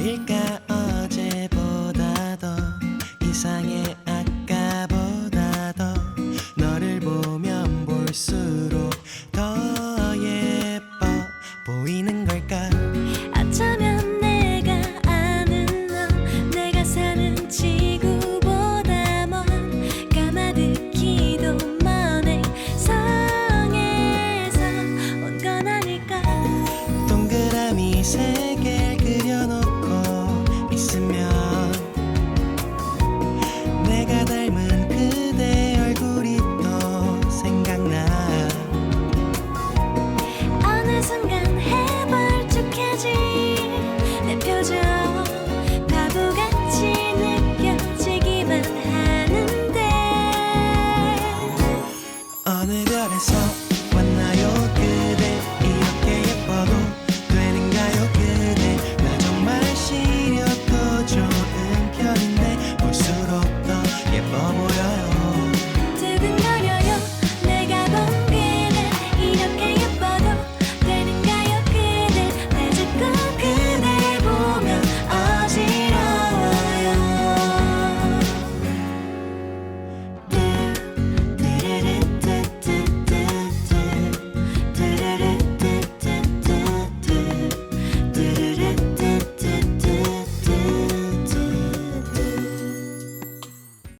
왜일까? 어제보다 더 이상해. 아까보다 더 너를 보면 볼수록 더 예뻐 보이는 걸까? 어쩌면 내가 아는 너 내가 사는 지구보다 먼 까마득히도 먼 행성에서 온 건 아닐까? 동그라미 세개 어느 별에서